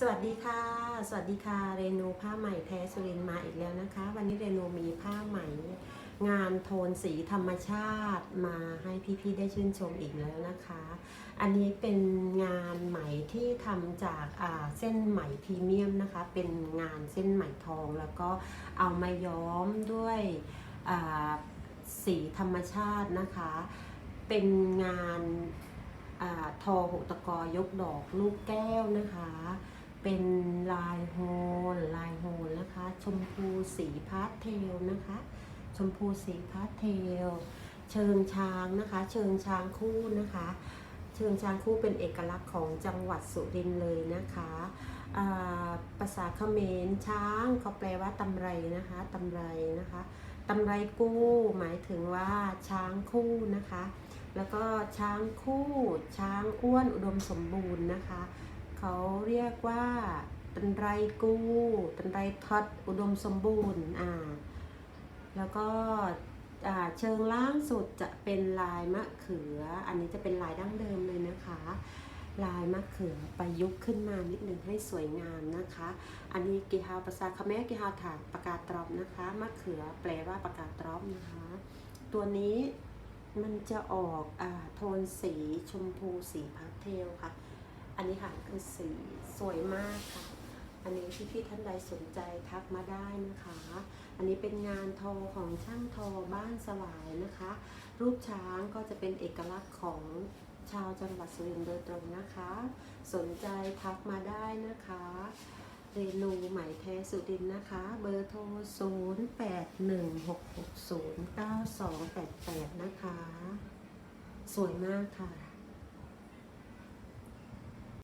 สวัสดีค่ะ สวัสดีค่ะ เรนูผ้าใหม่แท้สุรินมาอีกแล้วนะคะ วันนี้เรนูมีผ้าใหม่ งานโทนสีธรรมชาติมาให้พี่ๆได้ชื่นชมอีกแล้วนะคะ อันนี้เป็นงานไหมที่ทำจากเส้นไหมพรีเมียมนะคะ เป็นงานเส้นไหมทองแล้วก็เอามาย้อมด้วยสีธรรมชาตินะคะ เป็นงานอทอหกตะกอยกดอกลูกแก้วนะคะ เป็นลายโฮลลายโฮลนะคะ ชมพูสีพาสเทลนะคะ ชมพูสีพาสเทล เชิงช้างนะคะ เชิงช้างคู่นะคะ เชิงช้างคู่เป็นเอกลักษณ์ของจังหวัดสุรินทร์เลยนะคะภาษาเขมรช้างเขาแปลว่าตำไรนะคะตำไรนะคะตำไรกู้หมายถึงว่าช้างคู่นะคะ แล้วก็ช้างคู่ ช้างอ้วนอุดมสมบูรณ์นะคะ เขาเรียกว่าตันไรกู้ตันไรทัดอุดมสมบูรณ์อ่าแล้วก็เชิงล่างสุดจะเป็นลายมะเขือ อันนี้จะเป็นลายดั้งเดิมเลยนะคะ ลายมะเขือประยุกต์ขึ้นมานิดหนึ่งให้สวยงามนะคะ อันนี้กิฮาวภาษาเขมรกิฮาวถากปากกาตรอมนะคะมะเขือแปลว่าปากกาตรอมนะคะ ตัวนี้มันจะออกอโทนสีชมพูสีพาสเทลค่ะ อันนี้ค่ะคือสีสวยมากค่ะ อันนี้พี่พี่ท่านใดสนใจทักมาได้นะคะ อันนี้เป็นงานทอของช่างทอบ้านสวายนะคะ รูปช้างก็จะเป็นเอกลักษณ์ของชาวจังหวัดสุรินทร์โดยตรงนะคะ สนใจทักมาได้นะคะ เรนูใหม่แท้สุรินทร์นะคะ เบอร์โทร 0 8 1 6 6 0 9 2 8 8 นะคะ สวยมากค่ะ